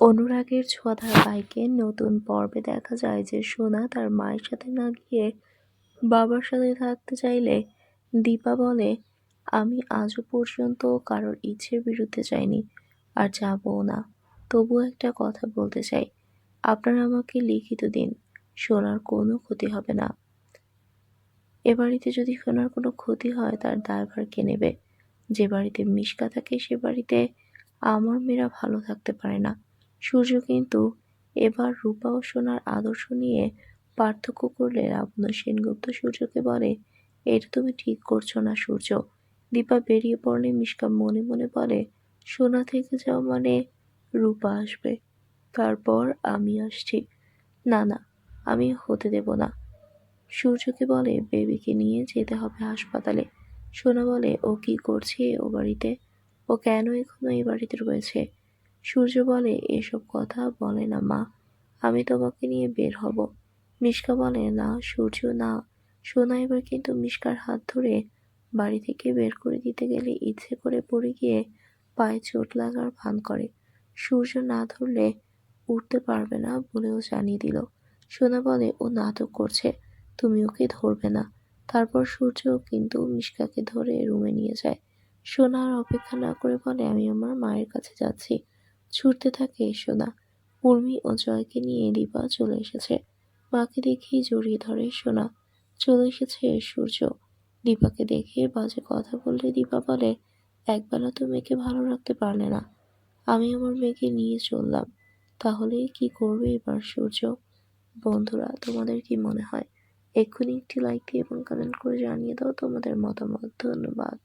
অনুরাগের ছোঁয়া ধারাবাহিকের নতুন পর্বে দেখা যায় যে সোনা তার মায়ের সাথে না গিয়ে বাবার সাথে থাকতে চাইলে দীপা বলে, আমি আজও পর্যন্ত কারোর ইচ্ছের বিরুদ্ধে যাইনি আর যাবও না। তবুও একটা কথা বলতে চাই। আপনারা আমাকে লিখিত দিন, সোনার কোনো ক্ষতি হবে না। এ বাড়িতে যদি সোনার কোনো ক্ষতি হয়, তার দায়ভার কে নেবে? যে বাড়িতে মিশকা থাকে, সে বাড়িতে আমার মেয়েরা ভালো থাকতে পারে না। সূর্য কিন্তু এবার রূপা ও সোনার আদর্শ নিয়ে পার্থক্য করলে লাবণ্য সেনগুপ্ত সূর্যকে বলে, এটা তুমি ঠিক করছ না সূর্য। দীপা বেরিয়ে পড়লে মিশকা মনে মনে বলে, সোনা থেকে যাও মানে রূপা আসবে। তারপর আমি আসছি। না না, আমি হতে দেব না। সূর্যকে বলে, বেবিকে নিয়ে যেতে হবে হাসপাতালে। সোনা বলে, ও কি করছে ও বাড়িতে? ও কেন এখনও এই বাড়িতে রয়েছে? সূর্য বলে, এসব কথা বলে না, মা। আমি তোমাকে নিয়ে বের হব। মিশকা বলে, না, সূর্য, না। সোনা এবার কিন্তু মিশকার হাত ধরে বাড়ি থেকে বের করে দিতে গেলে ইচ্ছে করে পড়ে গিয়ে পায়ে চোট লাগার ভান করে। সূর্য না ধরলে উঠতে পারবে না বলেও জানিয়ে দিল। সোনা বলে, ও নাটক করছে, তুমি ওকে ধরবে না। তারপর সূর্য কিন্তু মিশকাকে ধরে রুমে নিয়ে যায়। সোনার অপেক্ষা না করে বলে, আমি আমার মায়ের কাছে যাচ্ছি। ছুটতে থাকে সোনা উর্মি ও জয়কে নিয়ে দীপা চলে এসেছে। মাকে দেখেই জড়িয়ে ধরে সোনা। চলে এসেছে সূর্য। দীপাকে দেখে বাজে কথা বললে দীপা বলে, একবেলা তো মেয়েকে ভালো রাখতে পারলে না। আমি আমার মেয়েকে নিয়ে চললাম। তাহলে কি করবে এবার সূর্য? বন্ধুরা, তোমাদের কি মনে হয়? এক্ষুনি একটি লাইক দিয়ে এবং কমেন্ট করে জানিয়ে দাও তোমাদের মতামত। ধন্যবাদ।